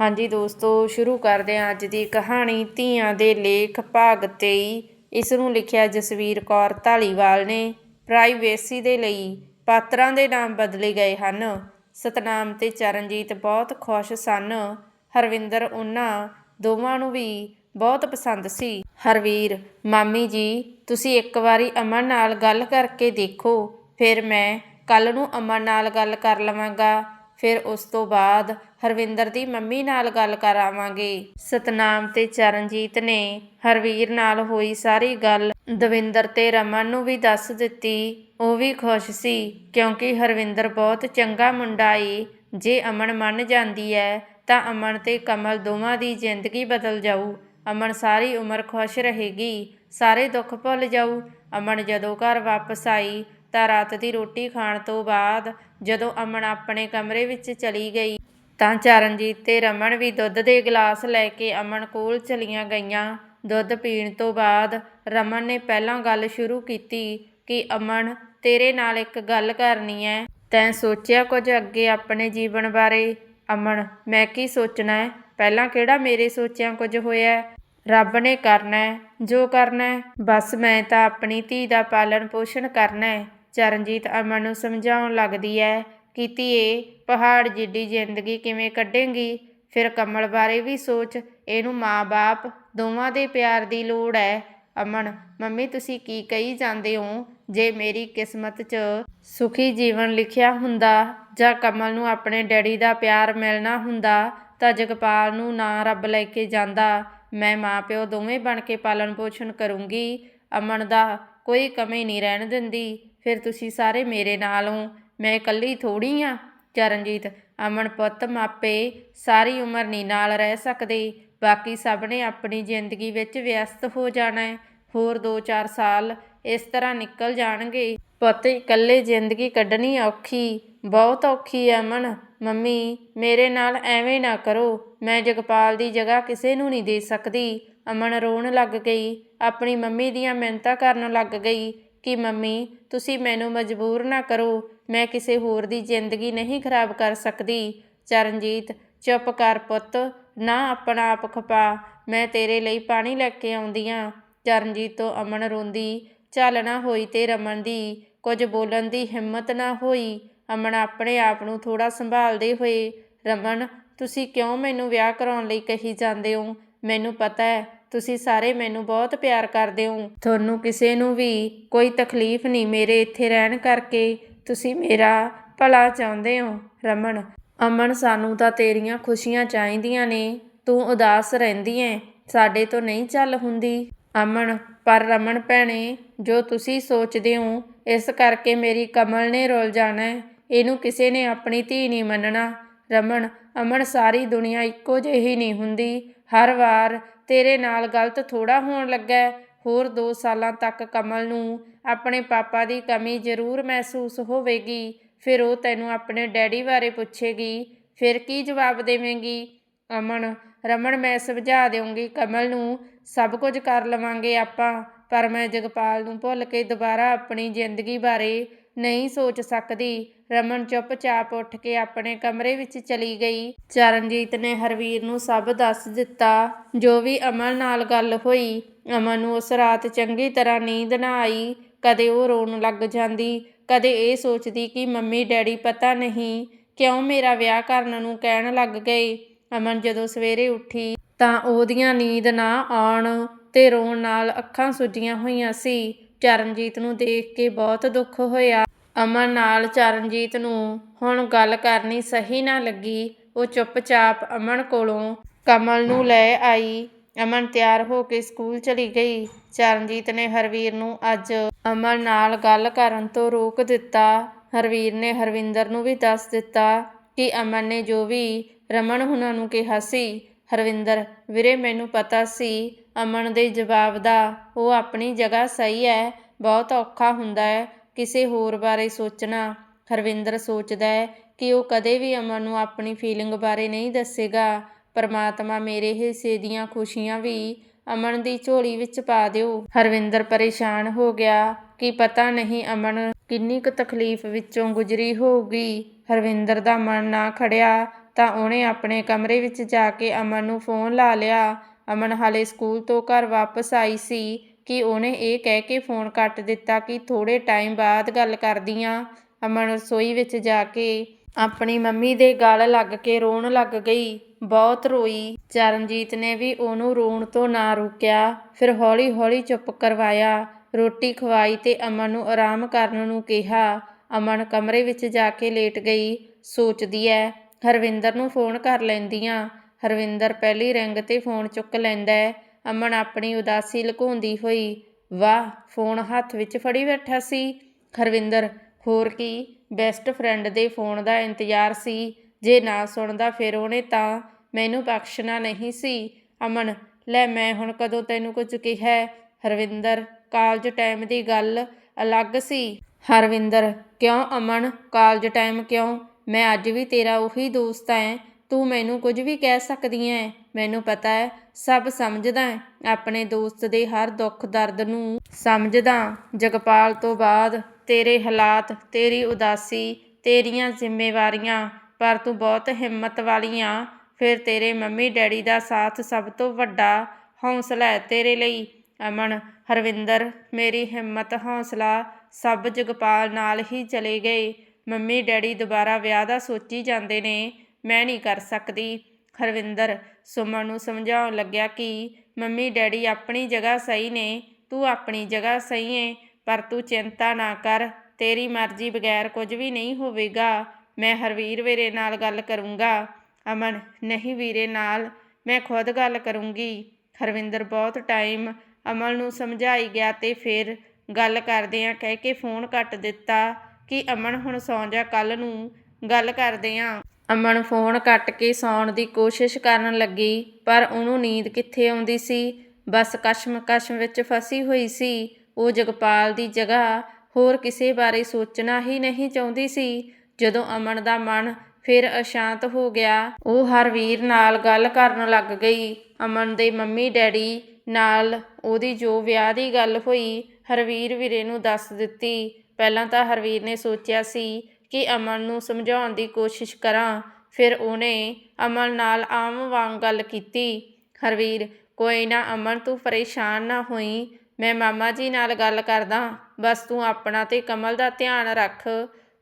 ਹਾਂਜੀ ਦੋਸਤੋ, ਸ਼ੁਰੂ ਕਰਦੇ ਹਾਂ ਅੱਜ ਦੀ ਕਹਾਣੀ ਧੀਆਂ ਦੇ ਲੇਖ ਭਾਗ 23 ਇਸ ਨੂੰ ਲਿਖਿਆ ਜਸਵੀਰ ਕੌਰ ਢਾਲੀਵਾਲ ਨੇ। ਪ੍ਰਾਈਵੇਸੀ ਦੇ ਲਈ ਪਾਤਰਾਂ ਦੇ ਨਾਮ ਬਦਲੇ ਗਏ ਹਨ। ਸਤਨਾਮ ਤੇ ਚਰਨਜੀਤ ਬਹੁਤ ਖੁਸ਼ ਸਨ। ਹਰਵਿੰਦਰ ਉਹਨਾਂ ਦੋਵਾਂ ਨੂੰ ਵੀ ਬਹੁਤ ਪਸੰਦ ਸੀ। ਹਰਵੀਰ, ਮਾਮੀ ਜੀ, ਤੁਸੀਂ ਇੱਕ ਵਾਰੀ ਅਮਨ ਨਾਲ ਗੱਲ ਕਰਕੇ ਦੇਖੋ। ਫਿਰ ਮੈਂ ਕੱਲ ਨੂੰ ਅਮਨ ਨਾਲ ਗੱਲ ਕਰ ਲਵਾਂਗਾ। ਫਿਰ ਉਸ ਤੋਂ ਬਾਅਦ ਹਰਵਿੰਦਰ ਦੀ ਮੰਮੀ ਨਾਲ ਗੱਲ ਕਰਾਵਾਂਗੇ ਸਤਨਾਮ ਤੇ ਚਰਨਜੀਤ ਨੇ ਹਰਵੀਰ ਨਾਲ ਹੋਈ ਸਾਰੀ ਗੱਲ ਦਵਿੰਦਰ ਤੇ ਰਮਨ ਨੂੰ ਵੀ ਦੱਸ ਦਿੱਤੀ। ਉਹ ਵੀ ਖੁਸ਼ ਸੀ ਕਿਉਂਕਿ ਹਰਵਿੰਦਰ ਬਹੁਤ ਚੰਗਾ ਮੁੰਡਾ ਏ। ਜੇ ਅਮਨ ਮੰਨ ਜਾਂਦੀ ਹੈ ਤਾਂ ਅਮਨ ਤੇ ਕਮਲ ਦੋਵਾਂ ਦੀ ਜ਼ਿੰਦਗੀ ਬਦਲ ਜਾਊ। ਅਮਨ ਸਾਰੀ ਉਮਰ ਖੁਸ਼ ਰਹੇਗੀ, ਸਾਰੇ ਦੁੱਖ ਭੁੱਲ ਜਾਊ। ਅਮਨ ਜਦੋਂ ਘਰ ਵਾਪਸ ਆਈ ਤਾਂ ਰਾਤ ਦੀ ਰੋਟੀ ਖਾਣ ਤੋਂ ਬਾਅਦ ਜਦੋਂ ਅਮਨ ਆਪਣੇ ਕਮਰੇ ਵਿੱਚ ਚਲੀ ਗਈ ਤਾਂ ਚਰਨਜੀਤ ਤੇ ਰਮਨ ਵੀ ਦੁੱਧ ਦੇ ਗਲਾਸ ਲੈ ਕੇ ਅਮਨ ਕੋਲ ਚਲੀਆਂ ਗਈਆਂ। ਦੁੱਧ ਪੀਣ ਤੋਂ ਬਾਅਦ ਰਮਨ ਨੇ ਪਹਿਲਾਂ ਗੱਲ ਸ਼ੁਰੂ ਕੀਤੀ ਕਿ, ਅਮਨ, ਤੇਰੇ ਨਾਲ ਇੱਕ ਗੱਲ ਕਰਨੀ ਹੈ ਤੈਂ ਸੋਚਿਆ ਕੁਝ ਅੱਗੇ ਆਪਣੇ ਜੀਵਨ ਬਾਰੇ? ਅਮਨ, ਮੈਂ ਕੀ ਸੋਚਣਾ ਹੈ ਪਹਿਲਾਂ ਕਿਹੜਾ ਮੇਰੇ ਸੋਚਿਆ ਕੁਝ ਹੋਇਆ ਰੱਬ ਨੇ ਕਰਨਾ ਹੈ ਜੋ ਕਰਨਾ ਹੈ ਬਸ ਮੈਂ ਤਾਂ ਆਪਣੀ ਧੀ ਦਾ ਪਾਲਣ ਪੋਸ਼ਣ ਕਰਨਾ ਹੈ ਚਰਨਜੀਤ ਅਮਨ ਨੂੰ ਸਮਝਾਉਣ ਲੱਗਦੀ ਹੈ ਕਿ, ਧੀਏ ਪਹਾੜ ਜਿੱਡੀ ਜ਼ਿੰਦਗੀ ਕਿਵੇਂ ਕੱਢੇਂਗੀ? ਫਿਰ ਕਮਲ ਬਾਰੇ ਵੀ ਸੋਚ। ਇਹਨੂੰ ਮਾਂ-ਬਾਪ ਦੋਵਾਂ ਦੇ ਪਿਆਰ ਦੀ ਲੋੜ ਹੈ ਅਮਨ, ਮੰਮੀ, ਤੁਸੀਂ ਕੀ ਕਹੀ ਜਾਂਦੇ ਹੋ? ਜੇ ਮੇਰੀ ਕਿਸਮਤ 'ਚ ਸੁਖੀ ਜੀਵਨ ਲਿਖਿਆ ਹੁੰਦਾ ਜਾਂ ਕਮਲ ਨੂੰ ਆਪਣੇ ਡੈਡੀ ਦਾ ਪਿਆਰ ਮਿਲਣਾ ਹੁੰਦਾ ਤਾਂ ਜਗਪਾਲ ਨੂੰ ਨਾ ਰੱਬ ਲੈ ਕੇ ਜਾਂਦਾ। ਮੈਂ ਮਾਪਿਓ ਦੋਵੇਂ ਬਣ ਕੇ ਪਾਲਣ ਪੋਸ਼ਣ ਕਰੂੰਗੀ। ਅਮਨ ਦਾ ਕੋਈ ਕਮੀ ਨਹੀਂ ਰਹਿਣ ਦਿੰਦੀ। ਫਿਰ ਤੁਸੀਂ ਸਾਰੇ ਮੇਰੇ ਨਾਲ ਹੋ। ਮੈਂ ਇਕੱਲੀ ਥੋੜੀ ਆ। ਚਰਨਜੀਤ, ਅਮਨ ਪੁੱਤ ਮਾਪੇ, ਸਾਰੀ ਉਮਰ ਨਹੀਂ ਨਾਲ ਰਹਿ ਸਕਦੇ। ਬਾਕੀ ਸਭ ਨੇ ਆਪਣੀ ਜ਼ਿੰਦਗੀ ਵਿੱਚ ਵਿਅਸਤ ਹੋ ਜਾਣਾ ਹੈ। ਹੋਰ 2-4 ਸਾਲ ਇਸ ਤਰ੍ਹਾਂ ਨਿਕਲ ਜਾਣਗੇ। ਪੁੱਤ, ਇਕੱਲੇ ਜ਼ਿੰਦਗੀ ਕੱਢਣੀ ਔਖੀ, ਬਹੁਤ ਔਖੀ ਹੈ ਅਮਨ। ਮੰਮੀ, ਮੇਰੇ ਨਾਲ ਐਵੇਂ ਨਾ ਕਰੋ। ਮੈਂ ਜਗਪਾਲ ਦੀ ਜਗ੍ਹਾ ਕਿਸੇ ਨੂੰ ਨਹੀਂ ਦੇ ਸਕਦੀ। ਅਮਨ ਰੋਣ ਲੱਗ ਗਈ। ਆਪਣੀ ਮੰਮੀ ਦੀਆਂ ਮਿੰਨਤਾਂ ਕਰਨ ਲੱਗ ਗਈ। ਕਿ ਮੰਮੀ, ਤੁਸੀਂ ਮੈਨੂੰ ਮਜਬੂਰ ਨਾ ਕਰੋ, ਮੈਂ ਕਿਸੇ ਹੋਰ ਦੀ ਜ਼ਿੰਦਗੀ ਨਹੀਂ ਖਰਾਬ ਕਰ ਸਕਦੀ। ਚਰਨਜੀਤ, ਚੁੱਪ ਕਰ ਪੁੱਤ, ਨਾ ਆਪਣਾ ਆਪ ਖਪਾ, ਮੈਂ ਤੇਰੇ ਲਈ ਪਾਣੀ ਲੈ ਕੇ ਆਉਂਦੀ ਆਂ। ਚਰਨਜੀਤ ਤੋਂ ਅਮਨ ਰੋਂਦੀ, ਚੱਲ ਨਾ ਹੋਈ ਤੇ ਰਮਨ ਦੀ, ਕੁਝ ਬੋਲਣ ਦੀ ਹਿੰਮਤ ਨਾ ਹੋਈ। ਅਮਨ ਆਪਣੇ ਆਪ ਨੂੰ ਥੋੜਾ ਸੰਭਾਲਦੇ ਹੋਏ, ਰਮਨ, ਤੁਸੀਂ ਕਿਉਂ ਮੈਨੂੰ ਵਿਆਹ ਕਰਾਉਣ ਲਈ ਕਹੀ ਜਾਂਦੇ ਹੋ? ਮੈਨੂੰ ਪਤਾ ਹੈ ਤੁਸੀਂ ਸਾਰੇ ਮੈਨੂੰ ਬਹੁਤ ਪਿਆਰ ਕਰਦੇ ਹੋ। ਤੁਹਾਨੂੰ ਕਿਸੇ ਨੂੰ ਵੀ ਕੋਈ ਤਕਲੀਫ ਨਹੀਂ ਮੇਰੇ ਇੱਥੇ ਰਹਿਣ ਕਰਕੇ। ਤੁਸੀਂ ਮੇਰਾ ਭਲਾ ਚਾਹੁੰਦੇ ਹੋ, ਰਮਨ। ਅਮਨ, ਸਾਨੂੰ ਤਾਂ ਤੇਰੀਆਂ ਖੁਸ਼ੀਆਂ ਚਾਹੀਦੀਆਂ ਨੇ। ਤੂੰ ਉਦਾਸ ਰਹਿੰਦੀ ਐ, ਸਾਡੇ ਤੋਂ ਨਹੀਂ ਚੱਲ ਹੁੰਦੀ। ਅਮਨ, ਪਰ ਰਮਨ ਭੈਣੇ, ਜੋ ਤੁਸੀਂ ਸੋਚਦੇ ਹੋ, ਇਸ ਕਰਕੇ ਮੇਰੀ ਕਮਲ ਨੇ ਰੁੱਲ ਜਾਣਾ ਇਹਨੂੰ ਕਿਸੇ ਨੇ ਆਪਣੀ ਧੀ ਨਹੀਂ ਮੰਨਣਾ। ਰਮਨ, ਅਮਨ, ਸਾਰੀ ਦੁਨੀਆ ਇੱਕੋ ਜਿਹੀ ਨਹੀਂ ਹੁੰਦੀ। ਹਰ ਵਾਰ ਤੇਰੇ ਨਾਲ ਗਲਤ ਥੋੜਾ ਹੋਣ ਲੱਗਾ ਹੋਰ 2 ਸਾਲਾਂ ਤੱਕ ਕਮਲ ਨੂੰ ਆਪਣੇ ਪਾਪਾ ਦੀ ਕਮੀ ਜ਼ਰੂਰ ਮਹਿਸੂਸ ਹੋਵੇਗੀ। ਫਿਰ ਉਹ ਤੈਨੂੰ ਆਪਣੇ ਡੈਡੀ ਬਾਰੇ ਪੁੱਛੇਗੀ। ਫਿਰ ਕੀ ਜਵਾਬ ਦੇਵੇਂਗੀ? ਅਮਨ, ਰਮਨ, ਮੈਂ ਸਮਝਾ ਦੇਵਾਂਗੀ ਕਮਲ ਨੂੰ ਸਭ ਕੁਝ ਕਰ ਲਵਾਂਗੇ ਆਪਾਂ, ਪਰ ਮੈਂ ਜਗਪਾਲ ਨੂੰ ਭੁੱਲ ਕੇ ਦੁਬਾਰਾ ਆਪਣੀ ਜ਼ਿੰਦਗੀ ਬਾਰੇ ਨਹੀਂ ਸੋਚ ਸਕਦੀ। ਰਮਨ ਚੁੱਪਚਾਪ ਉੱਠ ਕੇ ਆਪਣੇ ਕਮਰੇ ਵਿੱਚ ਚਲੀ ਗਈ। ਚਰਨਜੀਤ ਨੇ ਹਰਵੀਰ ਨੂੰ ਸਭ ਦੱਸ ਦਿੱਤਾ। ਜੋ ਵੀ ਅਮਨ ਨਾਲ ਗੱਲ ਹੋਈ, ਅਮਨ ਨੂੰ ਉਸ ਰਾਤ ਚੰਗੀ ਤਰ੍ਹਾਂ ਨੀਂਦ ਨਾ ਆਈ। ਕਦੇ ਉਹ ਰੋਣ ਲੱਗ ਜਾਂਦੀ, ਕਦੇ ਇਹ ਸੋਚਦੀ ਕਿ ਮੰਮੀ, ਡੈਡੀ ਪਤਾ ਨਹੀਂ ਕਿਉਂ ਮੇਰਾ ਵਿਆਹ ਕਰਨ ਨੂੰ ਕਹਿਣ ਲੱਗ ਗਏ। ਅਮਨ ਜਦੋਂ ਸਵੇਰੇ ਉੱਠੀ ਤਾਂ ਉਹਦੀਆਂ ਨੀਂਦ ਨਾ ਆਉਣ ਤੇ ਰੋਣ ਨਾਲ ਅੱਖਾਂ ਸੁੱਜੀਆਂ ਹੋਈਆਂ ਸੀ। ਚਰਨਜੀਤ ਨੂੰ ਦੇਖ ਕੇ ਬਹੁਤ ਦੁੱਖ ਹੋਇਆ। ਅਮਨ ਨਾਲ ਚਰਨਜੀਤ ਨੂੰ ਹੁਣ ਗੱਲ ਕਰਨੀ ਸਹੀ ਨਾ ਲੱਗੀ। ਉਹ ਚੁੱਪਚਾਪ ਅਮਨ ਕੋਲੋਂ ਕਮਲ ਨੂੰ ਲੈ ਆਈ। ਅਮਨ ਤਿਆਰ ਹੋ ਕੇ ਸਕੂਲ ਚਲੀ ਗਈ। ਚਰਨਜੀਤ ਨੇ ਹਰਵੀਰ ਨੂੰ ਅੱਜ ਅਮਨ ਨਾਲ ਗੱਲ ਕਰਨ ਤੋਂ ਰੋਕ ਦਿੱਤਾ। ਹਰਵੀਰ ਨੇ ਹਰਵਿੰਦਰ ਨੂੰ ਵੀ ਦੱਸ ਦਿੱਤਾ ਕਿ ਅਮਨ ਨੇ ਜੋ ਵੀ ਰਮਨ ਹੁਣਾਂ ਨੂੰ ਕਿਹਾ ਸੀ ਹਰਵਿੰਦਰ, ਵੀਰੇ, ਮੈਨੂੰ ਪਤਾ ਸੀ, ਅਮਨ ਦੇ ਜਵਾਬ ਦਾ, ਉਹ ਆਪਣੀ ਜਗ੍ਹਾ ਸਹੀ ਹੈ ਬਹੁਤ ਔਖਾ ਹੁੰਦਾ ਹੈ ਕਿਸੇ ਹੋਰ ਬਾਰੇ ਸੋਚਣਾ। ਹਰਵਿੰਦਰ ਸੋਚਦਾ ਹੈ ਕਿ ਉਹ ਕਦੇ ਵੀ ਅਮਨ ਨੂੰ ਆਪਣੀ ਫੀਲਿੰਗ ਬਾਰੇ ਨਹੀਂ ਦੱਸੇਗਾ। ਪਰਮਾਤਮਾ ਮੇਰੇ ਹਿੱਸੇ ਦੀਆਂ ਖੁਸ਼ੀਆਂ ਵੀ ਅਮਨ ਦੀ ਝੋਲੀ ਵਿੱਚ ਪਾ ਦਿਓ। ਹਰਵਿੰਦਰ ਪਰੇਸ਼ਾਨ ਹੋ ਗਿਆ ਕਿ ਪਤਾ ਨਹੀਂ ਅਮਨ ਕਿੰਨੀ ਕੁ ਤਕਲੀਫ ਵਿੱਚੋਂ ਗੁਜ਼ਰੀ ਹੋਊਗੀ। ਹਰਵਿੰਦਰ ਦਾ ਮਨ ਨਾ ਖੜਿਆ ਤਾਂ ਉਹਨੇ ਆਪਣੇ ਕਮਰੇ ਵਿੱਚ ਜਾ ਕੇ ਅਮਨ ਨੂੰ ਫੋਨ ਲਾ ਲਿਆ। ਅਮਨ ਹਾਲੇ ਸਕੂਲ ਤੋਂ ਘਰ ਵਾਪਸ ਆਈ ਸੀ ਕਿ ਉਹਨੇ ਇਹ ਕਹਿ ਕੇ ਫੋਨ ਕੱਟ ਦਿੱਤਾ ਕਿ ਥੋੜੇ ਟਾਈਮ ਬਾਅਦ ਗੱਲ ਕਰਦੀ ਆਂ ਅਮਨ ਰਸੋਈ ਵਿੱਚ ਜਾ ਕੇ ਆਪਣੀ ਮੰਮੀ ਦੇ ਗਲ ਲੱਗ ਕੇ ਰੋਣ ਲੱਗ ਗਈ। ਬਹੁਤ ਰੋਈ। ਚਰਨਜੀਤ ਨੇ ਵੀ ਉਹਨੂੰ ਰੋਣ ਤੋਂ ਨਾ ਰੋਕਿਆ। ਫਿਰ ਹੌਲੀ-ਹੌਲੀ ਚੁੱਪ ਕਰਵਾਇਆ। ਰੋਟੀ ਖਵਾਈ ਤੇ ਅਮਨ ਨੂੰ ਆਰਾਮ ਕਰਨ ਨੂੰ ਕਿਹਾ। ਅਮਨ ਕਮਰੇ ਵਿੱਚ ਜਾ ਕੇ ਲੇਟ ਗਈ। ਸੋਚਦੀ ਐ ਹਰਵਿੰਦਰ ਨੂੰ ਫੋਨ ਕਰ ਲੈਂਦੀ ਹਾਂ ਹਰਵਿੰਦਰ ਪਹਿਲੀ ਰਿੰਗ ਤੇ ਫੋਨ ਚੁੱਕ ਲੈਂਦਾ ਅਮਨ ਆਪਣੀ ਉਦਾਸੀ ਲੁਕਾਉਂਦੀ ਹੋਈ, ਵਾਹ, ਫੋਨ ਹੱਥ ਵਿੱਚ ਫੜੀ ਬੈਠਾ ਸੀ। ਹਰਵਿੰਦਰ, ਹੋਰ ਕੀ ਬੈਸਟ ਫਰੈਂਡ ਦੇ ਫੋਨ ਦਾ ਇੰਤਜ਼ਾਰ ਸੀ। ਜੇ ਨਾ ਸੁਣਦਾ ਫਿਰ ਉਹਨੇ ਤਾਂ ਮੈਨੂੰ ਬਖਸ਼ਣਾ ਨਹੀਂ ਸੀ। ਅਮਨ, ਲੈ, ਮੈਂ ਹੁਣ ਕਦੋਂ ਤੈਨੂੰ ਕੁਝ ਕਿਹਾ? ਹਰਵਿੰਦਰ, ਕਾਲਜ ਟਾਈਮ ਦੀ ਗੱਲ ਅਲੱਗ ਸੀ। ਹਰਵਿੰਦਰ, ਕਿਉਂ ਅਮਨ, ਕਾਲਜ ਟਾਈਮ ਕਿਉਂ? ਮੈਂ ਅੱਜ ਵੀ ਤੇਰਾ ਉਹੀ ਦੋਸਤ ਐ। ਤੂੰ ਮੈਨੂੰ ਕੁਝ ਵੀ ਕਹਿ ਸਕਦੀ ਐ। ਮੈਨੂੰ ਪਤਾ ਹੈ ਸਭ ਸਮਝਦਾ ਹੈ ਆਪਣੇ ਦੋਸਤ ਦੇ ਹਰ ਦੁੱਖ ਦਰਦ ਨੂੰ ਸਮਝਦਾ ਜਗਪਾਲ ਤੋਂ ਬਾਅਦ ਤੇਰੇ ਹਾਲਾਤ, ਤੇਰੀ ਉਦਾਸੀ, ਤੇਰੀਆਂ ਜ਼ਿੰਮੇਵਾਰੀਆਂ, ਪਰ ਤੂੰ ਬਹੁਤ ਹਿੰਮਤ ਵਾਲੀ ਆਂ। ਫਿਰ ਤੇਰੇ ਮੰਮੀ ਡੈਡੀ ਦਾ ਸਾਥ ਸਭ ਤੋਂ ਵੱਡਾ ਹੌਸਲਾ ਹੈ ਤੇਰੇ ਲਈ। ਅਮਨ, ਹਰਵਿੰਦਰ, ਮੇਰੀ ਹਿੰਮਤ, ਹੌਸਲਾ ਸਭ ਜਗਪਾਲ ਨਾਲ ਹੀ ਚਲੇ ਗਏ। ਮੰਮੀ, ਡੈਡੀ ਦੁਬਾਰਾ ਵਿਆਹ ਦਾ ਸੋਚੀ ਜਾਂਦੇ ਨੇ, ਮੈਂ ਨਹੀਂ ਕਰ ਸਕਦੀ। ਹਰਵਿੰਦਰ ਸੁਮਨ ਨੂੰ ਸਮਝਾਉਣ ਲੱਗਿਆ ਕਿ ਮੰਮੀ, ਡੈਡੀ ਆਪਣੀ ਜਗ੍ਹਾ ਸਹੀ ਨੇ, ਤੂੰ ਆਪਣੀ ਜਗ੍ਹਾ ਸਹੀ ਏ, ਪਰ ਤੂੰ ਚਿੰਤਾ ਨਾ ਕਰ, ਤੇਰੀ ਮਰਜ਼ੀ ਬਗੈਰ ਕੁਝ ਵੀ ਨਹੀਂ ਹੋਵੇਗਾ। ਮੈਂ ਹਰਵੀਰ ਵੀਰੇ ਨਾਲ ਗੱਲ ਕਰੂੰਗਾ। ਅਮਨ, ਨਹੀਂ ਵੀਰੇ ਨਾਲ, ਮੈਂ ਖੁਦ ਗੱਲ ਕਰੂੰਗੀ। ਹਰਵਿੰਦਰ ਬਹੁਤ ਟਾਈਮ ਅਮਨ ਨੂੰ ਸਮਝਾਈ ਗਿਆ ਤੇ ਫਿਰ ਗੱਲ ਕਰਦੇ ਆ, ਕਹਿ ਕੇ ਫੋਨ ਕੱਟ ਦਿੱਤਾ। ਕਿ ਅਮਨ ਹੁਣ ਸੌਂ ਜਾ ਕੱਲ ਨੂੰ ਗੱਲ ਕਰਦੇ ਆ। ਅਮਨ ਫੋਨ ਕੱਟ ਕੇ ਸੌਣ ਦੀ ਕੋਸ਼ਿਸ਼ ਕਰਨ ਲੱਗੀ, ਪਰ ਉਹਨੂੰ ਨੀਂਦ ਕਿੱਥੇ ਆਉਂਦੀ ਸੀ? ਬਸ ਕਸ਼ਮ-ਕਸ਼ਮ ਵਿੱਚ ਫਸੀ ਹੋਈ ਸੀ। ਉਹ ਜਗਪਾਲ ਦੀ ਜਗ੍ਹਾ ਹੋਰ ਕਿਸੇ ਬਾਰੇ ਸੋਚਣਾ ਹੀ ਨਹੀਂ ਚਾਹੁੰਦੀ ਸੀ। ਜਦੋਂ ਅਮਨ ਦਾ ਮਨ ਫਿਰ ਅਸ਼ਾਂਤ ਹੋ ਗਿਆ, ਉਹ ਹਰਵੀਰ ਨਾਲ ਗੱਲ ਕਰਨ ਲੱਗ ਗਈ। ਅਮਨ ਦੇ ਮੰਮੀ ਡੈਡੀ ਨਾਲ ਉਹਦੀ ਜੋ ਵਿਆਹ ਦੀ ਗੱਲ ਹੋਈ, ਹਰਵੀਰ ਵੀਰੇ ਨੂੰ ਦੱਸ ਦਿੱਤੀ ਪਹਿਲਾਂ ਤਾਂ ਹਰਵੀਰ ਨੇ ਸੋਚਿਆ ਸੀ ਕਿ ਅਮਨ ਨੂੰ ਸਮਝਾਉਣ ਦੀ ਕੋਸ਼ਿਸ਼ ਕਰਾਂ, ਫਿਰ ਉਹਨੇ ਅਮਨ ਨਾਲ ਆਮ ਵਾਂਗ ਗੱਲ ਕੀਤੀ। ਹਰਵੀਰ, ਕੋਈ ਨਾ, ਅਮਨ, ਤੂੰ ਪਰੇਸ਼ਾਨ ਨਾ ਹੋਈ। ਮੈਂ ਮਾਮਾ ਜੀ ਨਾਲ ਗੱਲ ਕਰਦਾ। ਬਸ ਤੂੰ ਆਪਣਾ ਤੇ ਕਮਲ ਦਾ ਧਿਆਨ ਰੱਖ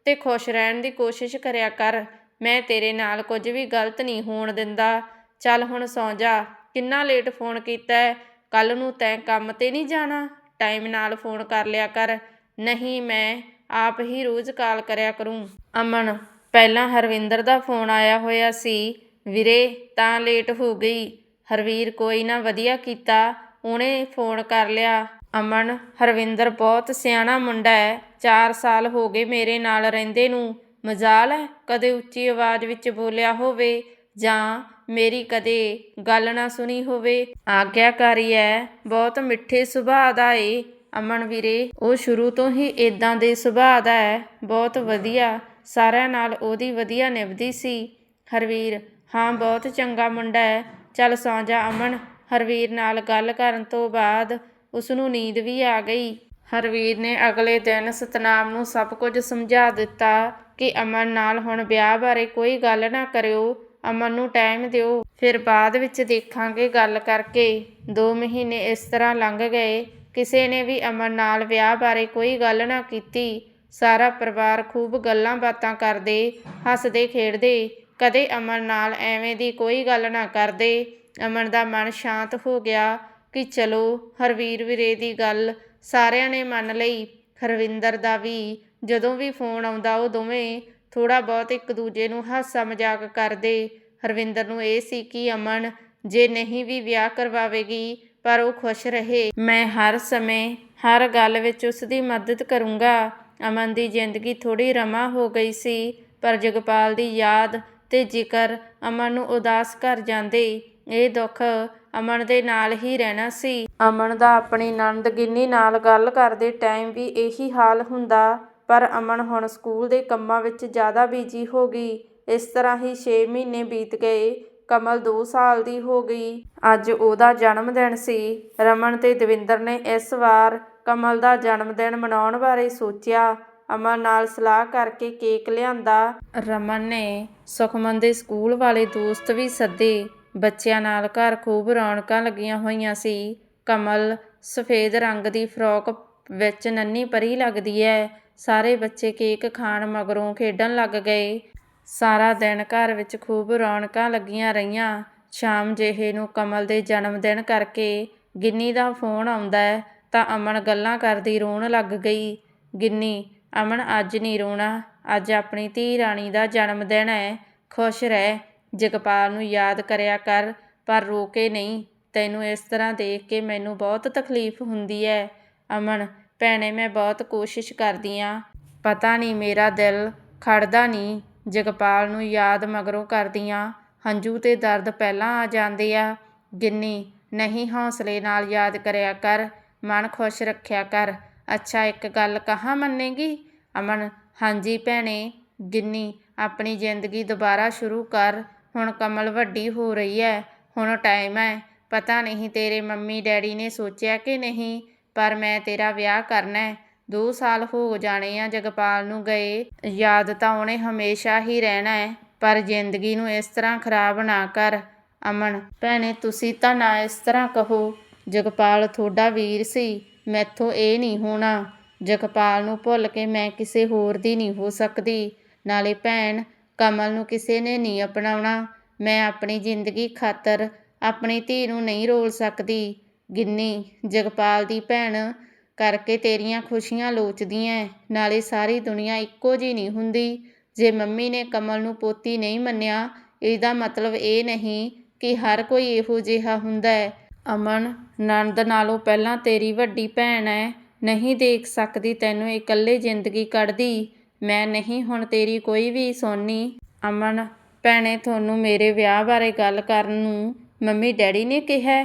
ਤੇ ਖੁਸ਼ ਰਹਿਣ ਦੀ ਕੋਸ਼ਿਸ਼ ਕਰਿਆ ਕਰ। ਮੈਂ ਤੇਰੇ ਨਾਲ ਕੁਝ ਵੀ ਗਲਤ ਨਹੀਂ ਹੋਣ ਦਿੰਦਾ। ਚੱਲ ਹੁਣ ਸੌਂ ਜਾ। ਕਿੰਨਾ ਲੇਟ ਫੋਨ ਕੀਤਾ ਕੱਲ ਨੂੰ ਤੈਂ ਕੰਮ ਤੇ ਨਹੀਂ ਜਾਣਾ? ਟਾਈਮ ਨਾਲ ਫੋਨ ਕਰ ਲਿਆ ਕਰ। ਨਹੀਂ, ਮੈਂ ਆਪ ਹੀ ਰੋਜ਼ ਕਾਲ ਕਰਿਆ ਕਰੂੰ। ਅਮਨ, ਪਹਿਲਾਂ ਹਰਵਿੰਦਰ ਦਾ ਫੋਨ ਆਇਆ ਹੋਇਆ ਸੀ। ਵੀਰੇ, ਤਾਂ ਲੇਟ ਹੋ ਗਈ। ਹਰਵੀਰ ਕੋਈ ਨਾ ਵਧੀਆ ਕੀਤਾ, ਉਹਨੇ ਫੋਨ ਕਰ ਲਿਆ। ਅਮਨ, ਹਰਵਿੰਦਰ ਬਹੁਤ ਸਿਆਣਾ ਮੁੰਡਾ ਹੈ। 4 ਸਾਲ ਹੋ ਗਏ ਮੇਰੇ ਨਾਲ ਰਹਿੰਦੇ ਨੂੰ। ਮਜ਼ਾਲ ਹੈ ਕਦੇ ਉੱਚੀ ਆਵਾਜ਼ ਵਿੱਚ ਬੋਲਿਆ ਹੋਵੇ ਜਾਂ ਮੇਰੀ ਕਦੇ ਗੱਲ ਨਾ ਸੁਣੀ ਹੋਵੇ। ਆਗਿਆਕਾਰੀ ਹੈ, ਬਹੁਤ ਮਿੱਠੇ ਸੁਭਾਅ ਦਾ ਏ। ਅਮਨ ਵੀਰੇ, ਉਹ ਸ਼ੁਰੂ ਤੋਂ ਹੀ ਇਦਾਂ ਦੇ ਸੁਭਾਅ ਦਾ ਹੈ। ਬਹੁਤ ਵਧੀਆ। ਸਾਰਿਆਂ ਨਾਲ ਉਹਦੀ ਵਧੀਆ ਨਿਭਦੀ ਸੀ। ਹਰਵੀਰ, ਹਾਂ, ਬਹੁਤ ਚੰਗਾ ਮੁੰਡਾ ਹੈ। ਚੱਲ ਸੌਂ ਜਾ ਅਮਨ। ਹਰਵੀਰ ਨਾਲ ਗੱਲ ਕਰਨ ਤੋਂ ਬਾਅਦ ਉਸ ਨੂੰ ਨੀਂਦ ਵੀ ਆ ਗਈ। ਹਰਵੀਰ ਨੇ ਅਗਲੇ ਦਿਨ ਸਤਨਾਮ ਨੂੰ ਸਭ ਕੁਝ ਸਮਝਾ ਦਿੱਤਾ ਕਿ ਅਮਨ ਨਾਲ ਹੁਣ ਵਿਆਹ ਬਾਰੇ ਕੋਈ ਗੱਲ ਨਾ ਕਰਿਓ। ਅਮਨ ਨੂੰ ਟਾਈਮ ਦਿਓ। ਫਿਰ ਬਾਅਦ ਵਿੱਚ ਦੇਖਾਂਗੇ ਗੱਲ ਕਰਕੇ। 2 ਮਹੀਨੇ ਇਸ ਤਰ੍ਹਾਂ ਲੰਘ ਗਏ। ਕਿਸੇ ਨੇ ਵੀ ਅਮਨ ਨਾਲ ਵਿਆਹ ਬਾਰੇ ਕੋਈ ਗੱਲ ਨਾ ਕੀਤੀ। ਸਾਰਾ ਪਰਿਵਾਰ ਖੂਬ ਗੱਲਾਂ ਬਾਤਾਂ ਕਰਦੇ, ਹੱਸਦੇ, ਖੇਡਦੇ। ਕਦੇ ਅਮਨ ਨਾਲ ਐਵੇਂ ਦੀ ਕੋਈ ਗੱਲ ਨਾ ਕਰਦੇ। ਅਮਨ ਦਾ ਮਨ ਸ਼ਾਂਤ ਹੋ ਗਿਆ ਕਿ ਚਲੋ, ਹਰਵੀਰ ਵੀਰੇ ਦੀ ਗੱਲ ਸਾਰਿਆਂ ਨੇ ਮੰਨ ਲਈ। ਹਰਵਿੰਦਰ ਦਾ ਵੀ, ਜਦੋਂ ਵੀ ਫੋਨ ਆਉਂਦਾ ਉਹ ਦੋਵੇਂ ਥੋੜਾ ਬਹੁਤ ਇੱਕ ਦੂਜੇ ਨੂੰ ਹਾਸਾ ਮਜ਼ਾਕ ਕਰਦੇ। ਹਰਵਿੰਦਰ ਨੂੰ ਇਹ ਸੀ ਕਿ ਅਮਨ ਜੇ ਨਹੀਂ ਵੀ ਵਿਆਹ ਕਰਵਾਵੇਗੀ ਪਰ ਉਹ ਖੁਸ਼ ਰਹੇ। ਮੈਂ ਹਰ ਸਮੇਂ ਹਰ ਗੱਲ ਵਿੱਚ ਉਸ ਦੀ ਮਦਦ ਕਰੂੰਗਾ। ਅਮਨ ਦੀ ਜ਼ਿੰਦਗੀ ਥੋੜੀ ਰਮਾ ਹੋ ਗਈ ਸੀ, ਪਰ ਜਗਪਾਲ ਦੀ ਯਾਦ ਤੇ ਜ਼ਿਕਰ ਅਮਨ ਨੂੰ ਉਦਾਸ ਕਰ ਜਾਂਦੇ। ਇਹ ਦੁੱਖ ਅਮਨ ਦੇ ਨਾਲ ਹੀ ਰਹਿਣਾ ਸੀ। ਅਮਨ ਦਾ ਆਪਣੀ ਨਣਦ ਨਾਲ ਗੱਲ ਕਰਦੇ ਟਾਈਮ ਵੀ ਇਹੀ ਹਾਲ ਹੁੰਦਾ, ਪਰ ਅਮਨ ਹੁਣ ਸਕੂਲ ਦੇ ਕੰਮਾਂ ਵਿੱਚ ਜ਼ਿਆਦਾ ਬਿਜ਼ੀ ਹੋ ਗਈ। ਇਸ ਤਰ੍ਹਾਂ ਹੀ 6 ਮਹੀਨੇ ਬੀਤ ਗਏ। ਕਮਲ 2 ਸਾਲ ਦੀ ਹੋ ਗਈ। ਅੱਜ ਉਹਦਾ ਜਨਮ ਦਿਨ ਸੀ। ਰਮਨ ਤੇ ਦਵਿੰਦਰ ਨੇ ਇਸ ਵਾਰ ਕਮਲ ਦਾ ਜਨਮ ਦਿਨ ਮਨਾਉਣ ਬਾਰੇ ਸੋਚਿਆ। ਅਮਨ ਨਾਲ ਸਲਾਹ ਕਰਕੇ ਕੇਕ ਲਿਆਂਦਾ। ਰਮਨ ਨੇ ਸੁਖਮਨ ਦੇ ਸਕੂਲ ਵਾਲੇ ਦੋਸਤ ਵੀ ਸੱਦੇ। ਬੱਚਿਆਂ ਨਾਲ ਘਰ ਖੂਬ ਰੌਣਕਾਂ ਲੱਗੀਆਂ ਹੋਈਆਂ ਸੀ। ਕਮਲ ਸਫੇਦ ਰੰਗ ਦੀ ਫਰੋਕ ਵਿੱਚ ਨੰਨੀ ਪਰੀ ਲੱਗਦੀ ਹੈ ਸਾਰੇ ਬੱਚੇ ਕੇਕ ਖਾਣ ਮਗਰੋਂ ਖੇਡਣ ਲੱਗ ਗਏ। ਸਾਰਾ ਦਿਨ ਘਰ ਵਿੱਚ ਖੂਬ ਰੌਣਕਾਂ ਲੱਗੀਆਂ ਰਹੀਆਂ। ਸ਼ਾਮ ਜਿਹੇ ਨੂੰ ਕਮਲ ਦੇ ਜਨਮ ਦਿਨ ਕਰਕੇ ਗਿੰਨੀ ਦਾ ਫੋਨ ਆਉਂਦਾ ਤਾਂ ਅਮਨ ਗੱਲਾਂ ਕਰਦੀ ਰੋਣ ਲੱਗ ਗਈ। ਗਿੰਨੀ, ਅਮਨ, ਅੱਜ ਨਹੀਂ ਰੋਣਾ। ਅੱਜ ਆਪਣੀ ਧੀ ਰਾਣੀ ਦਾ ਜਨਮ ਦਿਨ ਹੈ। ਖੁਸ਼ ਰਹਿ। ਜਗਪਾਲ ਨੂੰ ਯਾਦ ਕਰਿਆ ਕਰ। ਪਰ ਰੋ ਕੇ ਨਹੀਂ। ਤੈਨੂੰ ਇਸ ਤਰ੍ਹਾਂ ਦੇਖ ਕੇ ਮੈਨੂੰ ਬਹੁਤ ਤਕਲੀਫ ਹੁੰਦੀ ਹੈ। ਅਮਨ, ਭੈਣੇ, ਮੈਂ ਬਹੁਤ ਕੋਸ਼ਿਸ਼ ਕਰਦੀ ਆਂ। ਪਤਾ ਨਹੀਂ ਮੇਰਾ ਦਿਲ ਖੜਦਾ ਨਹੀਂ ਜਗਪਾਲ ਨੂੰ ਯਾਦ ਮਗਰੋਂ ਕਰਦੀਆਂ, ਹੰਝੂ ਤੇ ਦਰਦ ਪਹਿਲਾਂ ਆ ਜਾਂਦੇ ਆ। ਗਿੰਨੀ, ਨਹੀਂ ਹੌਸਲੇ ਨਾਲ ਯਾਦ ਕਰਿਆ ਕਰ, ਮਨ ਖੁਸ਼ ਰੱਖਿਆ ਕਰ। ਅੱਛਾ, ਇੱਕ ਗੱਲ ਕਹਾਂ ਮੰਨੇਗੀ? ਅਮਨ, ਹਾਂਜੀ ਭੈਣੇ। ਗਿੰਨੀ, ਆਪਣੀ ਜ਼ਿੰਦਗੀ ਦੁਬਾਰਾ ਸ਼ੁਰੂ ਕਰ। ਹੁਣ ਕਮਲ ਵੱਡੀ ਹੋ ਰਹੀ ਹੈ ਹੁਣ ਟਾਈਮ ਹੈ ਪਤਾ ਨਹੀਂ ਤੇਰੇ ਮੰਮੀ ਡੈਡੀ ਨੇ ਸੋਚਿਆ ਕਿ ਨਹੀਂ, ਪਰ ਮੈਂ ਤੇਰਾ ਵਿਆਹ ਕਰਨਾ ਹੈ ਦੋ ਸਾਲ ਹੋ ਜਾਣੇ ਆ ਜਗਪਾਲ ਨੂੰ ਗਏ। ਯਾਦ ਤਾਂ ਉਹਨੇ ਹਮੇਸ਼ਾ ਹੀ ਰਹਿਣਾ ਹੈ ਪਰ ਜ਼ਿੰਦਗੀ ਨੂੰ ਇਸ ਤਰ੍ਹਾਂ ਖਰਾਬ ਨਾ ਕਰ, ਅਮਨ। ਭੈਣੇ, ਤੁਸੀਂ ਤਾਂ ਨਾ ਇਸ ਤਰ੍ਹਾਂ ਕਹੋ, ਜਗਪਾਲ ਤੁਹਾਡਾ ਵੀਰ ਸੀ, ਮੈਥੋਂ ਇਹ ਨਹੀਂ ਹੋਣਾ। ਜਗਪਾਲ ਨੂੰ ਭੁੱਲ ਕੇ ਮੈਂ ਕਿਸੇ ਹੋਰ ਦੀ ਨਹੀਂ ਹੋ ਸਕਦੀ। ਨਾਲੇ ਭੈਣ, ਕਮਲ ਨੂੰ ਕਿਸੇ ਨੇ ਨਹੀਂ ਅਪਣਾਉਣਾ। ਮੈਂ ਆਪਣੀ ਜ਼ਿੰਦਗੀ ਖਾਤਰ ਆਪਣੀ ਧੀ ਨੂੰ ਨਹੀਂ ਰੋਲ ਸਕਦੀ। ਗਿੰਨੀ, ਜਗਪਾਲ ਦੀ ਭੈਣ ਕਰਕੇ ਤੇਰੀਆਂ ਖੁਸ਼ੀਆਂ ਲੋਚਦੀਆਂ ਨਾਲੇ ਸਾਰੀ ਦੁਨੀਆ ਇੱਕੋ ਜੀ ਨਹੀਂ ਹੁੰਦੀ। ਜੇ ਮੰਮੀ ਨੇ ਕਮਲ ਨੂੰ ਪੋਤੀ ਨਹੀਂ ਮੰਨਿਆ, ਇਹਦਾ ਮਤਲਬ ਇਹ ਨਹੀਂ ਕਿ ਹਰ ਕੋਈ ਇਹੋ ਜਿਹਾ ਹੁੰਦਾ ਹੈ ਅਮਨ, ਨੰਦ ਨਾਲੋਂ ਪਹਿਲਾਂ ਤੇਰੀ ਵੱਡੀ ਭੈਣ ਹੈ ਨਹੀਂ ਦੇਖ ਸਕਦੀ ਤੈਨੂੰ ਇਕੱਲੇ ਜ਼ਿੰਦਗੀ ਕੱਢਦੀ। ਮੈਂ ਨਹੀਂ ਹੁਣ ਤੇਰੀ ਕੋਈ ਵੀ ਸੋਨੀ। ਅਮਨ, ਭੈਣੇ, ਤੁਹਾਨੂੰ ਮੇਰੇ ਵਿਆਹ ਬਾਰੇ ਗੱਲ ਕਰਨ ਨੂੰ ਮੰਮੀ ਡੈਡੀ ਨੇ ਕਿਹਾ।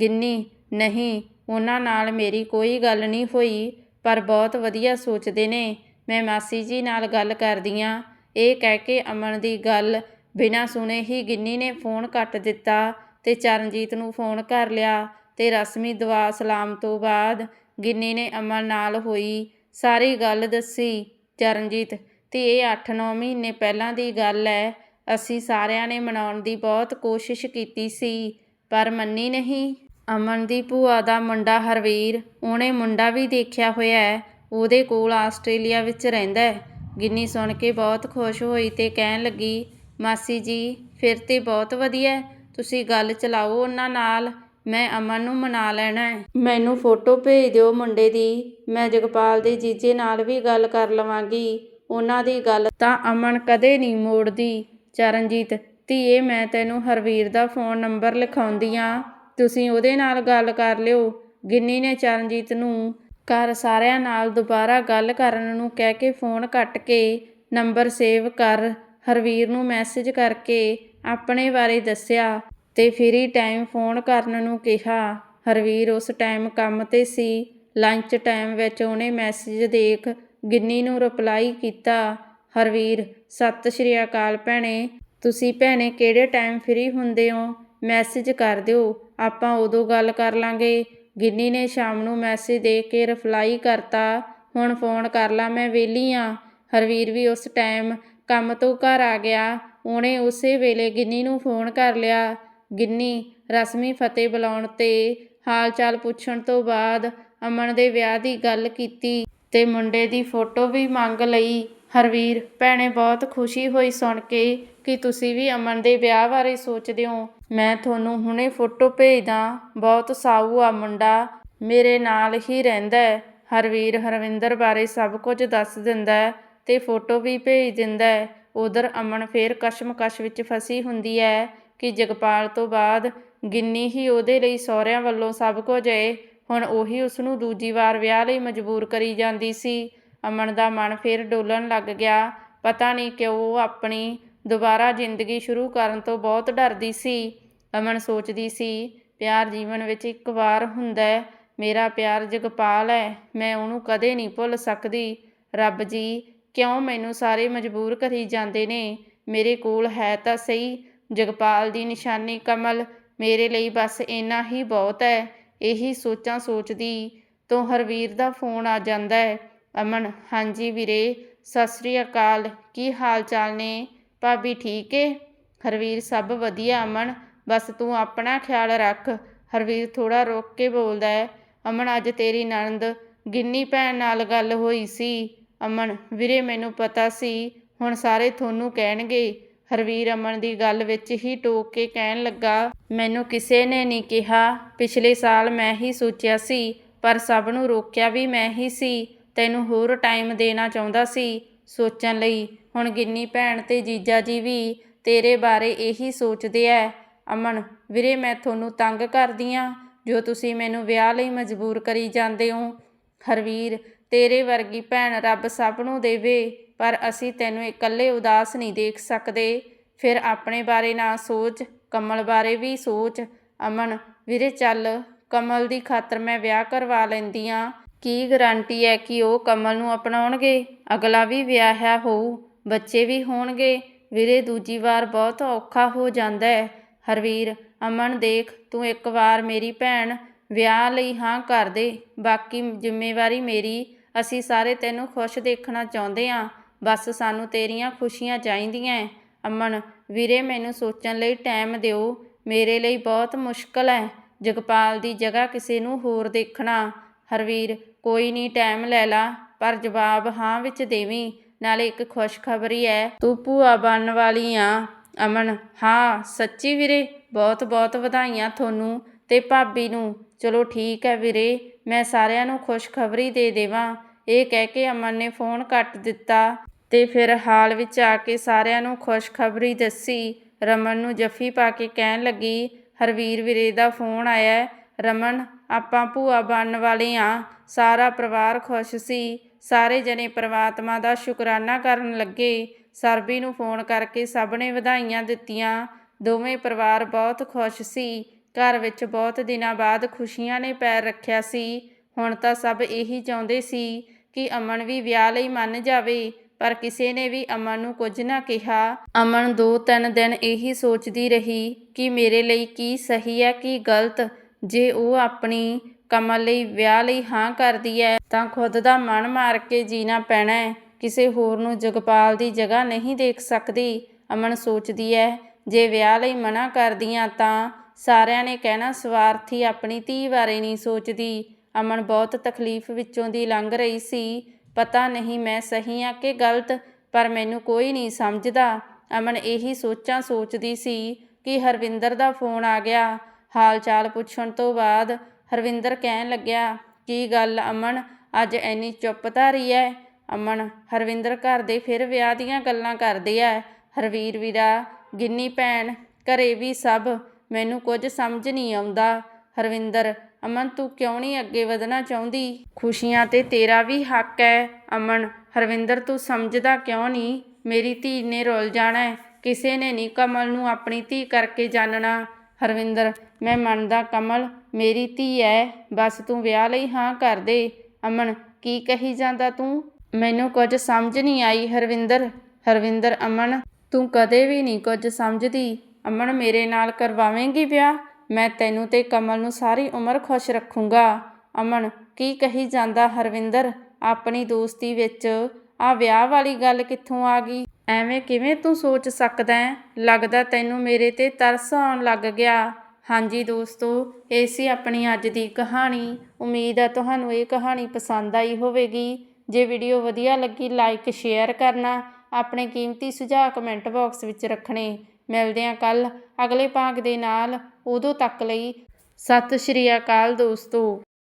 ਗਿੰਨੀ, ਨਹੀਂ ਉਹਨਾਂ ਨਾਲ ਮੇਰੀ ਕੋਈ ਗੱਲ ਨਹੀਂ ਹੋਈ, ਪਰ ਬਹੁਤ ਵਧੀਆ ਸੋਚਦੇ ਨੇ। ਮੈਂ ਮਾਸੀ ਜੀ ਨਾਲ ਗੱਲ ਕਰਦੀ ਹਾਂ ਇਹ ਕਹਿ ਕੇ ਅਮਨ ਦੀ ਗੱਲ ਬਿਨਾਂ ਸੁਣੇ ਹੀ ਗਿੰਨੀ ਨੇ ਫੋਨ ਕੱਟ ਦਿੱਤਾ ਤੇ ਚਰਨਜੀਤ ਨੂੰ ਫੋਨ ਕਰ ਲਿਆ ਤੇ ਰਸਮੀ ਦੁਆ ਸਲਾਮ ਤੋਂ ਬਾਅਦ ਗਿੰਨੀ ਨੇ ਅਮਨ ਨਾਲ ਹੋਈ ਸਾਰੀ ਗੱਲ ਦੱਸੀ। ਚਰਨਜੀਤ, ਤੇ ਇਹ 8-9 ਮਹੀਨੇ ਪਹਿਲਾਂ ਦੀ ਗੱਲ ਹੈ ਅਸੀਂ ਸਾਰਿਆਂ ਨੇ ਮਨਾਉਣ ਦੀ ਬਹੁਤ ਕੋਸ਼ਿਸ਼ ਕੀਤੀ ਸੀ, ਪਰ ਮੰਨੀ ਨਹੀਂ। ਅਮਨ ਦੀ ਭੂਆ ਦਾ ਮੁੰਡਾ ਹਰਵੀਰ, ਉਹਨੇ ਮੁੰਡਾ ਵੀ ਦੇਖਿਆ ਹੋਇਆ ਹੈ, ਉਹਦੇ ਕੋਲ ਆਸਟ੍ਰੇਲੀਆ ਵਿੱਚ ਰਹਿੰਦਾ ਹੈ। ਗਿੰਨੀ ਸੁਣ ਕੇ ਬਹੁਤ ਖੁਸ਼ ਹੋਈ ਤੇ ਕਹਿਣ ਲੱਗੀ, ਮਾਸੀ ਜੀ, ਫਿਰ ਤੇ ਬਹੁਤ ਵਧੀਆ ਤੁਸੀਂ ਗੱਲ ਚਲਾਓ ਉਹਨਾਂ ਨਾਲ, ਮੈਂ ਅਮਨ ਨੂੰ ਮਨਾ ਲੈਣਾ ਹੈ। ਮੈਨੂੰ ਫੋਟੋ ਭੇਜ ਦਿਓ ਮੁੰਡੇ ਦੀ, ਮੈਂ ਜਗਪਾਲ ਦੇ ਜੀਜੇ ਨਾਲ ਵੀ ਗੱਲ ਕਰ ਲਵਾਂਗੀ, ਉਹਨਾਂ ਦੀ ਗੱਲ ਤਾਂ ਅਮਨ ਕਦੇ ਨਹੀਂ ਮੋੜਦੀ। ਚਰਨਜੀਤ, ਧੀਏ, ਮੈਂ ਤੈਨੂੰ ਹਰਵੀਰ ਦਾ ਫੋਨ ਨੰਬਰ ਲਿਖਾਉਂਦੀ ਆ। ਤੁਸੀਂ ਉਹਦੇ ਨਾਲ ਗੱਲ ਕਰ ਲਿਓ। ਗਿੰਨੀ ਨੇ ਚਰਨਜੀਤ ਨੂੰ ਘਰ ਸਾਰਿਆਂ ਨਾਲ ਦੁਬਾਰਾ ਗੱਲ ਕਰਨ ਨੂੰ ਕਹਿ ਕੇ ਫੋਨ ਕੱਟ ਕੇ ਨੰਬਰ ਸੇਵ ਕਰ ਹਰਵੀਰ ਨੂੰ ਮੈਸੇਜ ਕਰਕੇ ਆਪਣੇ ਬਾਰੇ ਦੱਸਿਆ ਤੇ ਫਰੀ ਟਾਈਮ ਫੋਨ ਕਰਨ ਨੂੰ ਕਿਹਾ। ਹਰਵੀਰ ਉਸ ਟਾਈਮ ਕੰਮ ਤੇ ਸੀ। ਲੰਚ ਟਾਈਮ ਵਿੱਚ ਉਹਨੇ ਮੈਸੇਜ ਦੇਖ ਗਿੰਨੀ ਨੂੰ ਰਿਪਲਾਈ ਕੀਤਾ, ਹਰਵੀਰ, ਸਤਿ ਸ਼੍ਰੀ ਅਕਾਲ ਭੈਣੇ। ਤੁਸੀਂ ਭੈਣੇ ਕਿਹੜੇ ਟਾਈਮ ਫ੍ਰੀ ਹੁੰਦੇ ਹੋ? ਮੈਸੇਜ ਕਰ ਦਿਓ। ਆਪਾਂ ਉਦੋਂ ਗੱਲ ਕਰ ਲਾਂਗੇ। ਗਿੰਨੀ ਨੇ ਸ਼ਾਮ ਨੂੰ ਮੈਸੇਜ ਦੇ ਕੇ ਰਿਪਲਾਈ ਕਰਤਾ, ਹੁਣ ਫੋਨ ਕਰ ਲਾ, ਮੈਂ ਵਿਹਲੀ ਆ। ਹਰਵੀਰ ਵੀ ਉਸ ਟਾਈਮ ਕੰਮ ਤੋਂ ਘਰ ਆ ਗਿਆ। ਉਹਨੇ ਉਸੇ ਵੇਲੇ ਗਿੰਨੀ ਨੂੰ ਫੋਨ ਕਰ ਲਿਆ। ਗਿੰਨੀ, ਰਸਮੀ ਫਤਿਹ ਬੁਲਾਉਣ ਤੇ ਹਾਲ ਚਾਲ ਪੁੱਛਣ ਤੋਂ ਬਾਅਦ ਅਮਨ ਦੇ ਵਿਆਹ ਦੀ ਗੱਲ ਕੀਤੀ ਤੇ ਮੁੰਡੇ ਦੀ ਫੋਟੋ ਵੀ ਮੰਗ ਲਈ। ਹਰਵੀਰ, ਭੈਣੇ ਬਹੁਤ ਖੁਸ਼ੀ ਹੋਈ ਸੁਣ ਕੇ ਕਿ ਤੁਸੀਂ ਵੀ ਅਮਨ ਦੇ ਵਿਆਹ ਬਾਰੇ ਸੋਚਦੇ ਹੋ। ਮੈਂ ਤੁਹਾਨੂੰ ਹੁਣੇ ਫੋਟੋ ਭੇਜਦਾ। ਬਹੁਤ ਸਾਊ ਆ ਮੁੰਡਾ। ਮੇਰੇ ਨਾਲ ਹੀ ਰਹਿੰਦਾ ਹੈ। ਹਰਵੀਰ ਹਰਵਿੰਦਰ ਬਾਰੇ ਸਭ ਕੁਝ ਦੱਸ ਦਿੰਦਾ ਹੈ ਤੇ ਫੋਟੋ ਵੀ ਭੇਜ ਦਿੰਦਾ ਹੈ। ਉਧਰ ਅਮਨ ਫੇਰ ਕਸ਼ਮਕਸ਼ ਵਿੱਚ ਫਸੀ ਹੁੰਦੀ ਹੈ ਕਿ ਜਗਪਾਲ ਤੋਂ ਬਾਅਦ ਗਿੰਨੀ ਹੀ ਉਹਦੇ ਲਈ ਸਹੁਰਿਆਂ ਵੱਲੋਂ ਸਭ ਕੁਝ ਏ। ਹੁਣ ਉਹੀ ਉਸ ਨੂੰ ਦੂਜੀ ਵਾਰ ਵਿਆਹ ਲਈ ਮਜਬੂਰ ਕਰੀ ਜਾਂਦੀ ਸੀ। ਅਮਨ ਦਾ ਮਨ ਫੇਰ ਡੋਲਣ ਲੱਗ ਗਿਆ। ਪਤਾ ਨਹੀਂ ਕਿਉਂ ਉਹ ਆਪਣੀ ਦੁਬਾਰਾ ਜ਼ਿੰਦਗੀ ਸ਼ੁਰੂ ਕਰਨ ਤੋਂ ਬਹੁਤ ਡਰਦੀ ਸੀ। ਅਮਨ ਸੋਚਦੀ ਸੀ, ਪਿਆਰ ਜੀਵਨ ਵਿੱਚ ਇੱਕ ਵਾਰ ਹੁੰਦਾ ਹੈ, ਮੇਰਾ ਪਿਆਰ ਜਗਪਾਲ ਹੈ, ਮੈਂ ਉਹਨੂੰ ਕਦੇ ਨਹੀਂ ਭੁੱਲ ਸਕਦੀ। ਰੱਬ ਜੀ, ਕਿਉਂ ਮੈਨੂੰ ਸਾਰੇ ਮਜਬੂਰ ਕਰੀ ਜਾਂਦੇ ਨੇ? ਮੇਰੇ ਕੋਲ ਹੈ ਤਾਂ ਸਹੀ, ਜਗਪਾਲ ਦੀ ਨਿਸ਼ਾਨੀ ਕਮਲ ਮੇਰੇ ਲਈ ਬਸ ਇੰਨਾ ਹੀ ਬਹੁਤ ਹੈ। ਇਹੀ ਸੋਚਾਂ ਸੋਚਦੀ ਤੋਂ ਹਰਵੀਰ ਦਾ ਫੋਨ ਆ ਜਾਂਦਾ ਹੈ। ਅਮਨ, ਹਾਂਜੀ ਵੀਰੇ, ਸਤਿ ਸ੍ਰੀ ਅਕਾਲ, ਕੀ ਹਾਲ ਚਾਲ ਨੇ? ਭਾਬੀ ਠੀਕ ਏ? ਹਰਵੀਰ, ਸਭ ਵਧੀਆ, ਅਮਨ। ਬਸ ਤੂੰ ਆਪਣਾ ਖਿਆਲ ਰੱਖ। ਹਰਵੀਰ ਥੋੜਾ ਰੋਕ ਕੇ ਬੋਲਦਾ ਹੈ, ਅਮਨ, ਅੱਜ ਤੇਰੀ ਨਣਦ ਗਿੰਨੀ ਭੈਣ ਨਾਲ ਗੱਲ ਹੋਈ ਸੀ। ਅਮਨ, ਵੀਰੇ, ਮੈਨੂੰ ਪਤਾ ਸੀ। ਹੁਣ ਸਾਰੇ ਤੁਹਾਨੂੰ ਕਹਿਣਗੇ। ਹਰਵੀਰ ਅਮਨ ਦੀ ਗੱਲ ਵਿੱਚ ਹੀ ਟੋਕ ਕੇ ਕਹਿਣ ਲੱਗਾ, ਮੈਨੂੰ ਕਿਸੇ ਨੇ ਨਹੀਂ ਕਿਹਾ। ਪਿਛਲੇ ਸਾਲ ਮੈਂ ਹੀ ਸੋਚਿਆ ਸੀ, ਪਰ ਸਭ ਨੂੰ ਰੋਕਿਆ ਵੀ ਮੈਂ ਹੀ ਸੀ। ਤੈਨੂੰ ਹੋਰ ਟਾਈਮ ਦੇਣਾ ਚਾਹੁੰਦਾ ਸੀ। ਸੋਚਣ ਲਈ, ਹੁਣ ਗਿੰਨੀ ਭੈਣ ਤੇ ਜੀਜਾ ਜੀ ਵੀ ਤੇਰੇ ਬਾਰੇ ਇਹੀ ਸੋਚਦੇ ਐ। ਅਮਨ, ਵੀਰੇ ਮੈਂ ਤੁਹਾਨੂੰ ਤੰਗ ਕਰਦੀ ਆ। ਜੋ ਤੁਸੀਂ ਮੈਨੂੰ ਵਿਆਹ ਲਈ ਮਜਬੂਰ ਕਰੀ ਜਾਂਦੇ ਹੋ। ਹਰਵੀਰ, ਤੇਰੇ ਵਰਗੀ ਭੈਣ ਰੱਬ ਸਭ ਨੂੰ ਦੇਵੇ, ਪਰ ਅਸੀਂ ਤੈਨੂੰ ਇਕੱਲੇ ਉਦਾਸ ਨਹੀਂ ਦੇਖ ਸਕਦੇ। ਫਿਰ ਆਪਣੇ ਬਾਰੇ ਨਾ ਸੋਚ, ਕਮਲ ਬਾਰੇ ਵੀ ਸੋਚ। ਅਮਨ, ਵੀਰੇ ਚੱਲ, ਕਮਲ ਦੀ ਖਾਤਰ ਮੈਂ ਵਿਆਹ ਕਰਵਾ ਲੈਂਦੀ ਆ। ਕੀ ਗਰੰਟੀ ਹੈ ਕਿ ਉਹ ਕਮਲ ਨੂੰ ਅਪਣਾਉਣਗੇ? ਅਗਲਾ ਵੀ ਵਿਆਹਿਆ ਹੋਊ, ਬੱਚੇ ਵੀ ਹੋਣਗੇ। ਵੀਰੇ, ਦੂਜੀ ਵਾਰ ਬਹੁਤ ਔਖਾ ਹੋ ਜਾਂਦਾ ਹੈ। ਹਰਵੀਰ, ਅਮਨ ਦੇਖ, ਤੂੰ ਇੱਕ ਵਾਰ ਮੇਰੀ ਭੈਣ ਵਿਆਹ ਲਈ ਹਾਂ ਕਰ ਦੇ। ਬਾਕੀ ਜ਼ਿੰਮੇਵਾਰੀ ਮੇਰੀ, ਅਸੀਂ ਸਾਰੇ ਤੈਨੂੰ ਖੁਸ਼ ਦੇਖਣਾ ਚਾਹੁੰਦੇ ਹਾਂ। ਬਸ ਸਾਨੂੰ ਤੇਰੀਆਂ ਖੁਸ਼ੀਆਂ ਚਾਹੀਦੀਆਂ ਐ ਅਮਨ, ਵੀਰੇ, ਮੈਨੂੰ ਸੋਚਣ ਲਈ ਟਾਈਮ ਦਿਓ। ਮੇਰੇ ਲਈ ਬਹੁਤ ਮੁਸ਼ਕਲ ਹੈ। ਜਗਪਾਲ ਦੀ ਜਗ੍ਹਾ ਕਿਸੇ ਨੂੰ ਹੋਰ ਦੇਖਣਾ। ਹਰਵੀਰ ਕੋਈ ਨਹੀਂ ਟਾਈਮ ਲੈ ਲਾ, ਪਰ ਜਵਾਬ ਹਾਂ ਵਿੱਚ ਦੇਵੀਂ, ਨਾਲੇ ਇੱਕ ਖੁਸ਼ਖਬਰੀ ਹੈ ਤੂੰ ਭੂਆ ਬਣਨ ਵਾਲੀ ਆ, ਅਮਨ। ਹਾਂ, ਸੱਚੀ ਵੀਰੇ, ਬਹੁਤ ਬਹੁਤ ਵਧਾਈਆਂ ਤੁਹਾਨੂੰ ਤੇ ਭਾਬੀ ਨੂੰ। ਚਲੋ ਠੀਕ ਹੈ ਵੀਰੇ, ਮੈਂ ਸਾਰਿਆਂ ਨੂੰ ਖੁਸ਼ਖਬਰੀ ਦੇ ਦੇਵਾਂ। ਇਹ ਕਹਿ ਕੇ ਅਮਨ ਨੇ ਫੋਨ ਕੱਟ ਦਿੱਤਾ ਤੇ ਫਿਰ ਹਾਲ ਵਿੱਚ ਆ ਕੇ ਸਾਰਿਆਂ ਨੂੰ ਖੁਸ਼ਖਬਰੀ ਦੱਸੀ। ਰਮਨ ਨੂੰ ਜੱਫੀ ਪਾ ਕੇ ਕਹਿਣ ਲੱਗੀ, ਹਰਵੀਰ ਵੀਰੇ ਦਾ ਫੋਨ ਆਇਆ ਰਮਨ ਆਪਾਂ ਭੂਆ ਬਣਨ ਵਾਲੇ ਆ। ਸਾਰਾ ਪਰਿਵਾਰ ਖੁਸ਼ ਸੀ। ਸਾਰੇ ਜਣੇ ਪ੍ਰਮਾਤਮਾ ਦਾ ਸ਼ੁਕਰਾਨਾ ਕਰਨ ਲੱਗੇ। ਸਰਬੀ ਨੂੰ ਫੋਨ ਕਰਕੇ ਸਭ ਨੇ ਵਧਾਈਆਂ ਦਿੱਤੀਆਂ। ਦੋਵੇਂ ਪਰਿਵਾਰ ਬਹੁਤ ਖੁਸ਼ ਸੀ। ਘਰ ਵਿੱਚ ਬਹੁਤ ਦਿਨਾਂ ਬਾਅਦ ਖੁਸ਼ੀਆਂ ਨੇ ਪੈਰ ਰੱਖਿਆ ਸੀ। ਹੁਣ ਤਾਂ ਸਭ ਇਹੀ ਚਾਹੁੰਦੇ ਸੀ ਕਿ ਅਮਨ ਵੀ ਵਿਆਹ ਲਈ ਮੰਨ ਜਾਵੇ, ਪਰ ਕਿਸੇ ਨੇ ਵੀ ਅਮਨ ਨੂੰ ਕੁਝ ਨਾ ਕਿਹਾ। ਅਮਨ ਦੋ ਤਿੰਨ ਦਿਨ ਇਹੀ ਸੋਚਦੀ ਰਹੀ ਕਿ ਮੇਰੇ ਲਈ ਕੀ ਸਹੀ ਹੈ, ਕੀ ਗਲਤ। ਜੇ ਉਹ ਆਪਣੀ ਕਮਲ ਲਈ ਵਿਆਹ ਲਈ ਹਾਂ ਕਰਦੀ ਹੈ ਤਾਂ ਖੁਦ ਦਾ ਮਨ ਮਾਰ ਕੇ ਜੀਣਾ ਪੈਣਾ ਹੈ ਕਿਸੇ ਹੋਰ ਨੂੰ ਜਗਪਾਲ ਦੀ ਜਗ੍ਹਾ ਨਹੀਂ ਦੇਖ ਸਕਦੀ, ਅਮਨ ਸੋਚਦੀ ਹੈ ਜੇ ਵਿਆਹ ਲਈ ਮਨਾ ਕਰਦੀਆਂ ਤਾਂ ਸਾਰਿਆਂ ਨੇ ਕਹਿਣਾ, ਸਵਾਰਥੀ ਆਪਣੀ ਧੀ ਬਾਰੇ ਨਹੀਂ ਸੋਚਦੀ। ਅਮਨ ਬਹੁਤ ਤਕਲੀਫ ਵਿੱਚੋਂ ਦੀ ਲੰਘ ਰਹੀ ਸੀ। ਪਤਾ ਨਹੀਂ ਮੈਂ ਸਹੀ ਆ ਕਿ ਗਲਤ, ਪਰ ਮੈਨੂੰ ਕੋਈ ਨਹੀਂ ਸਮਝਦਾ। ਅਮਨ ਇਹੀ ਸੋਚਾਂ ਸੋਚਦੀ ਸੀ ਕਿ ਹਰਵਿੰਦਰ ਦਾ ਫੋਨ ਆ ਗਿਆ। ਹਾਲ ਚਾਲ ਪੁੱਛਣ ਤੋਂ ਬਾਅਦ ਹਰਵਿੰਦਰ ਕਹਿਣ ਲੱਗਿਆ, ਕੀ ਗੱਲ ਅਮਨ, ਅੱਜ ਐਨੀ ਚੁੱਪ ਧਾਰੀ ਐ? ਅਮਨ, ਹਰਵਿੰਦਰ ਘਰ ਦੇ ਫਿਰ ਵਿਆਹ ਦੀਆਂ ਗੱਲਾਂ ਕਰਦੇ ਐ। ਹਰਵੀਰ ਵੀਰਾ, ਗਿੰਨੀ ਭੈਣ, ਘਰੇ ਵੀ ਸਭ, ਮੈਨੂੰ ਕੁਝ ਸਮਝ ਨਹੀਂ ਆਉਂਦਾ। ਹਰਵਿੰਦਰ, ਅਮਨ, ਤੂੰ ਕਿਉਂ ਨਹੀਂ ਅੱਗੇ ਵਧਣਾ ਚਾਹੁੰਦੀ? ਖੁਸ਼ੀਆਂ ਤੇ ਤੇਰਾ ਵੀ ਹੱਕ ਹੈ ਅਮਨ, ਹਰਵਿੰਦਰ, ਤੂੰ ਸਮਝਦਾ ਕਿਉਂ ਨਹੀਂ? ਮੇਰੀ ਧੀ ਨੇ ਰੁੱਲ ਜਾਣਾ ਕਿਸੇ ਨੇ ਨਹੀਂ ਕਮਲ ਨੂੰ ਆਪਣੀ ਧੀ ਕਰਕੇ ਜਾਣਨਾ ਹਰਵਿੰਦਰ, ਮੈਂ ਮੰਨਦਾ ਕਮਲ, ਮੇਰੀ ਧੀ ਐ, ਬਸ ਤੂੰ ਵਿਆਹ ਲਈ ਹਾਂ ਕਰ ਦੇ। ਅਮਨ, ਕੀ ਕਹੀ ਜਾਂਦਾ ਤੂੰ? ਮੈਨੂੰ ਕੁਝ ਸਮਝ ਨਹੀਂ ਆਈ ਹਰਵਿੰਦਰ। ਹਰਵਿੰਦਰ, ਅਮਨ, ਤੂੰ ਕਦੇ ਵੀ ਨਹੀਂ ਕੁਝ ਸਮਝਦੀ। ਅਮਨ, ਮੇਰੇ ਨਾਲ ਕਰਵਾਵੇਂਗੀ ਵਿਆਹ? ਮੈਂ ਤੈਨੂੰ ਤੇ ਕਮਲ ਨੂੰ ਸਾਰੀ ਉਮਰ ਖੁਸ਼ ਰੱਖੂੰਗਾ। ਅਮਨ, ਕੀ ਕਹੀ ਜਾਂਦਾ ਹਰਵਿੰਦਰ? ਆਪਣੀ ਦੋਸਤੀ ਵਿੱਚ ਆ ਵਿਆਹ ਵਾਲੀ ਗੱਲ ਕਿੱਥੋਂ ਆ ਗਈ? ਐਵੇਂ ਕਿਵੇਂ ਤੂੰ ਸੋਚ ਸਕਦਾ ਹੈ? ਲੱਗਦਾ ਤੈਨੂੰ ਮੇਰੇ ਤੇ ਤਰਸ ਆਉਣ ਲੱਗ ਗਿਆ। ਹਾਂਜੀ ਦੋਸਤੋ, ਇਹ ਸੀ ਆਪਣੀ ਅੱਜ ਦੀ ਕਹਾਣੀ। ਉਮੀਦ ਹੈ ਤੁਹਾਨੂੰ ਇਹ ਕਹਾਣੀ ਪਸੰਦ ਆਈ ਹੋਵੇਗੀ। ਜੇ ਵੀਡੀਓ ਵਧੀਆ ਲੱਗੀ, ਲਾਈਕ, ਸ਼ੇਅਰ ਕਰਨਾ। ਆਪਣੇ ਕੀਮਤੀ ਸੁਝਾਅ ਕਮੈਂਟ ਬਾਕਸ ਵਿੱਚ ਰੱਖਣੇ। ਮਿਲਦੇ ਹਾਂ ਕੱਲ ਅਗਲੇ ਭਾਗ ਦੇ ਨਾਲ। ਉਦੋਂ ਤੱਕ ਲਈ ਸਤਿ ਸ਼੍ਰੀ ਅਕਾਲ ਦੋਸਤੋ।